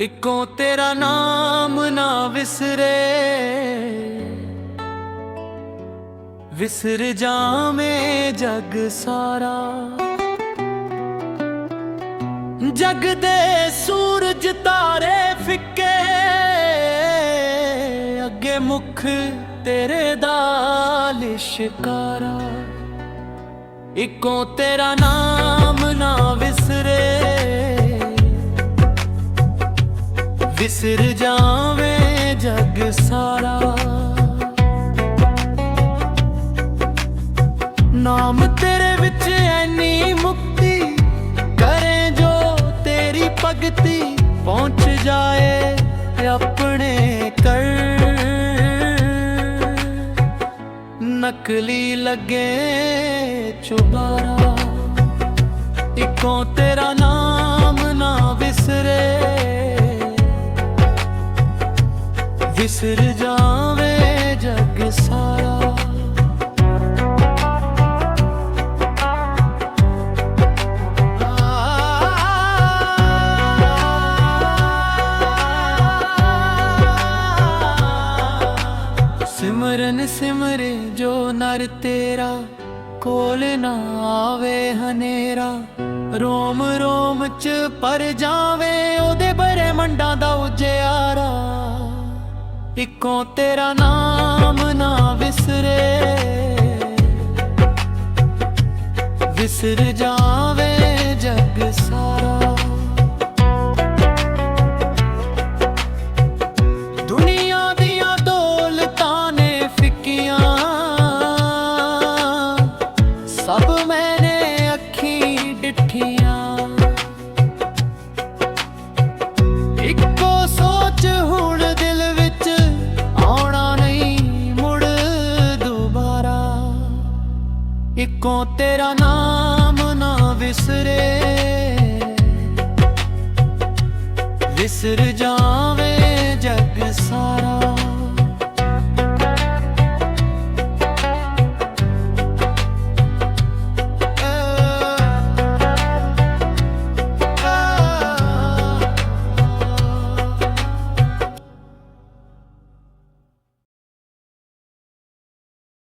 ਇੱਕੋ ਤੇਰਾ ਨਾਮ ਨਾ ਵਿਸਰੇ। ਵਿਸਰ ਜਾਵੇਂ ਜਗ ਸਾਰਾ। ਜਗ ਦੇ ਸੂਰਜ ਤਾਰੇ ਫਿੱਕੇ, ਅੱਗੇ ਮੁਖ ਤੇਰੇ ਦਾ ਲਿਸ਼ਕਾਰਾ। ਇੱਕੋ ਤੇਰਾ ਨਾਮ ਨਾ ਵਿਸਰੇ। ਵਿਸਰ ਜਾਵੇ ਜਗ ਸਾਰਾ। ਨਾਮ ਤੇਰੇ ਵਿੱਚ ਐਨੀ ਮੁਕਤੀ, ਕਰੇ ਜੋ ਤੇਰੀ ਭਗਤੀ, ਪਹੁੰਚ ਜਾਏ ਆਪਣੇ ਕਰ ਨਕਲੀ ਲੱਗੇ ਚੁਬਾਰਾ, ਇੱਕੋ ਤੇਰਾ ਨਾਮ ਵਿਸਰ ਜਾਵੇ ਜਗ ਸਾਰਾ। ਸਿਮਰਨ ਸਿਮਰੇ ਜੋ ਨਰ ਤੇਰਾ, ਕੋਲ ਨਾ ਆਵੇ ਹਨੇਰਾ। ਰੋਮ ਰੋਮ ਚ ਪਰ ਜਾਵੇ ਉਹਦੇ ਬਰੇ ਮੰਡਾਂ ਦਾ ਉਜਿਆਰਾ। ਇੱਕੋ ਤੇਰਾ ਨਾਮ ਨਾ ਵਿਸਰੇ। ਵਿਸਰ ਜਾ ਕੋ ਤੇਰਾ ਨਾਮ ਨਾ ਵਿਸਰੇ। ਵਿਸਰ ਜਾਵੇ ਜਗ ਸਾਰਾ।